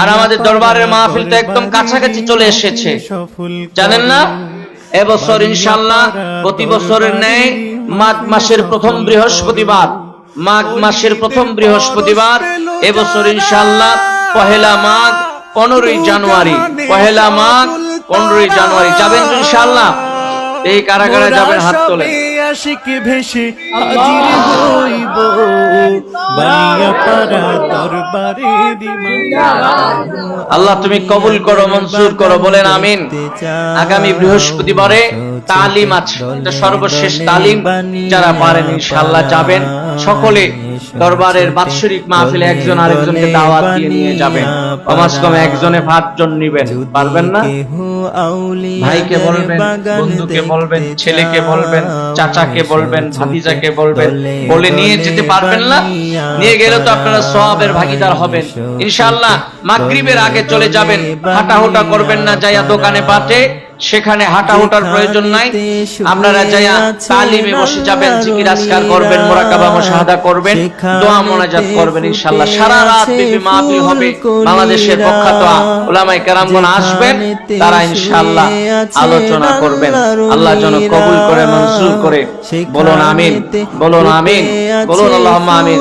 আর আমাদের দরবারের মাহফিল তো একদম কাছাকাছি চলে এসেছে। জানেন না? এবছর ইনশাল্লাহ প্রতি বছরের ন্যায় মাঘ মাসের প্রথম বৃহস্পতিবার, মাঘ মাসের প্রথম বৃহস্পতিবার এবছর ইনশাল্লাহ পহেলা মাঘ পনেরোই জানুয়ারি, পহেলা মাঘ পনেরোই জানুয়ারি। যাবেন ইনশাল্লাহ এই কারাগারে যাবেন হাত তোলে আশিক ভেসে হাজির হইব। বানিয়া পারা দরবারে আল্লাহ তুমি কবুল করো মঞ্জুর করো বলেন আমিন। আগামী বৃহস্পতিবারে তালিম আছে। এটা সর্বশেষ তালিম। যারা পারেন ইনশাআল্লাহ যাবেন। সকলে দরবারের বাৎসরিক মাহফিলে একজন আরেকজনকে দাওয়াত দিয়ে নিয়ে যাবেন। কমাস কম একজনে পাঁচজন নিবেন। পারবেন না? ভাইকে বলবেন বন্ধুকে বলবেন ছেলেকে বলবেন চাচাকে বলবেন ভাতিজাকে বলবেন বলে নিয়ে যেতে পারবেন না? নিয়ে গেলে তো আপনারা সওয়াবের ভাগিদার হবেন। ইনশাআল্লাহ মাগরিবের আগে চলে যাবেন। হাঁটাহুটা করবেন না যাইয়া দোকানে পাটে। সেখানে হাঁটাহুটার প্রয়োজন নাই। আপনারা যাইয়া তালিমে বসে যাবেন জিকির আজকার করবেন মোরাকাবা মুশাহাদা করবেন দোয়া মোনাজাত করবেন ইনশাআল্লাহ। সারা রাত বিবি মাহফিল হবে বাংলাদেশের প্রখ্যাত উলামায়ে কেরামগণ আসবেন তারা ইনশাআল্লাহ আলোচনা করবেন। আল্লাহ যেন কবুল করে মঞ্জুর করে। বলুন আমিন বলুন আমিন বলুন আল্লাহুম্মা আমিন।